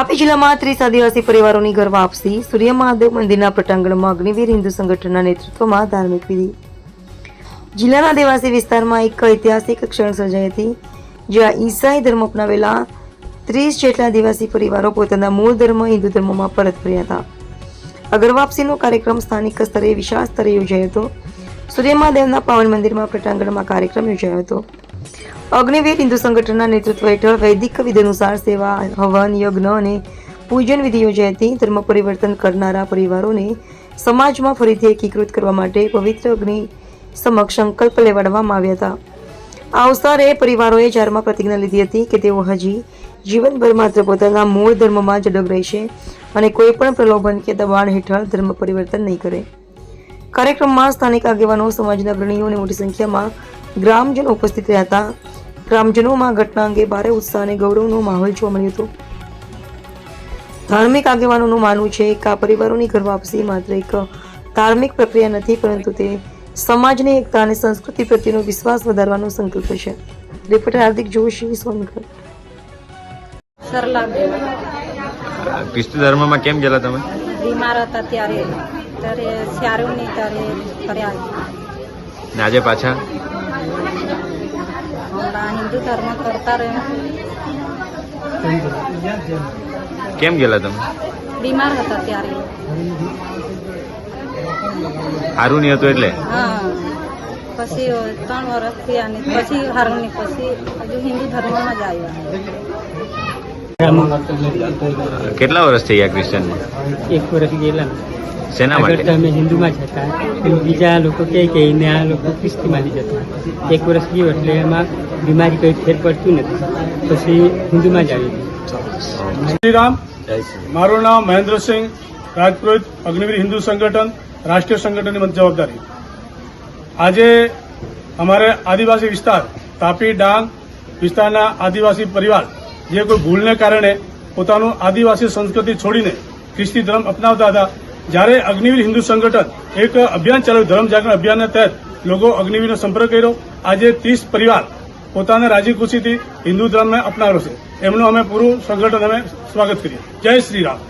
તાપી જિલ્લામાં ત્રીસ આદિવાસી પરિવારોની ઘર વાપસી, સૂર્ય મહાદેવ મંદિરના પ્રટાંગણમાં અગ્નિવીર હિન્દુ સંગઠનના નેતૃત્વમાં ધાર્મિક વિધિ. જિલ્લાના આદિવાસી વિસ્તારમાં એક ઐતિહાસિક ક્ષણ સર્જાઈ હતી, જ્યાં ઈસાઈ ધર્મ અપનાવેલા ત્રીસ જેટલા આદિવાસી પરિવારો પોતાના મૂળ ધર્મ, હિન્દુ ધર્મમાં પરત ફર્યા હતા. અગરવાપસીનો કાર્યક્રમ સ્થાનિક સ્તરે વિશાળ સ્તરે યોજાયો હતો. સૂર્ય મહાદેવના પાવન મંદિરમાં પ્રટાંગણમાં કાર્યક્રમ યોજાયો હતો. અગ્નિવીર હિન્દુ સંગઠનના નેતૃત્વ હેઠળ વૈદિક વિધિ અનુસાર સેવા, હવન, યજ્ઞ અને પૂજન વિધિ યોજાઈ હતી. ધર્મ પરિવર્તન કરનારા પરિવારોને સમાજમાં ફરીથી એકીકૃત કરવા માટે પવિત્ર અગ્નિ સમક્ષ સંકલ્પ લેવાડવામાં આવ્યા હતા. આ અવસરે પરિવારોએ જારમાં પ્રતિજ્ઞા લીધી હતી કે તેઓ હજી જીવનભર માત્ર પોતાના મૂળ ધર્મમાં જ અડગ રહેશે અને કોઈ પણ પ્રલોભન કે દબાણ હેઠળ ધર્મ પરિવર્તન નહીં કરે. કાર્યક્રમમાં સ્થાનિક આગેવાનો સમાજના અગ્રણીઓ અને મોટી સંખ્યામાં ગ્રામજનો ઉપસ્થિત રહ્યા હતા. ગ્રામજનોમાં ઘટના અંગે ભારે ઉત્સાહ અને ગૌરવનો માહોલ જોવા મળ્યો હતો. ધાર્મિક આગેવાનોનું માનવું છે કે આ પરિવારોની ઘર વાપસી માત્ર એક ધાર્મિક પ્રક્રિયા નથી પરંતુ તે સમાજની એકતા અને સંસ્કૃતિ પ્રત્યેનો વિશ્વાસ વધારવાનો સંકલ્પ છે. રિપોર્ટર હાર્દિક જોશી સોનગઢ. સરલા ધર્મમાં કેમ ગયેલા તમે? બીમાર હતા ત્યારે. ત્યારે સારું નહીં ત્યારે કર્યા ને આજે પાછા? હિન્દુ ધર્મ કરતા રહે કેમ ગયેલા તમે? બીમાર હતા ત્યારે. હારું નહીં હતું એટલે? હા. પછી ત્રણ વર્ષ થયા ને પછી હારું નહીં પછી હજુ હિન્દુ ધર્મમાં જ આવ્યા. કેટલા વર્ષ થઈ ગયા ક્રિશ્ચન એક વર્ષ ગયેલા શેના માટે? અમે હિન્દુમાં જ હતા બીજા લોકો કહે કે એને આ લોકો ખ્રિસ્તીમાં જ હતા. એક વર્ષ ગયું એટલે એમાં બીમારી કંઈ ફેર પડતું નથી. પછી હિન્દુમાં જ આવી ગયું. શ્રીરામ મારું નામ મહેન્દ્રસિંહ રાજપુરોહિત અગ્નિવીર હિન્દુ સંગઠન રાષ્ટ્રીય સંગઠનની મત જવાબદારી. આજે અમારે આદિવાસી વિસ્તાર તાપી ડાંગ વિસ્તારના આદિવાસી પરિવાર જે કોઈ ભૂલને કારણે પોતાનું આદિવાસી સંસ્કૃતિ છોડીને ખ્રિસ્તી ધર્મ અપનાવતા હતા જ્યારે અગ્નિવીર હિન્દુ સંગઠન એક અભિયાન ચલાવ્યું ધર્મ જાગરણ અભિયાનના તહેત લોકો અગ્નિવીરનો સંપર્ક કર્યો. આજે ત્રીસ પરિવાર પોતાના રાજી ખુશીથી હિન્દુ ધર્મને અપનાવ્યો છે. એમનું અમે પૂરું સંગઠન અમે સ્વાગત કરીએ. જય શ્રી રામ.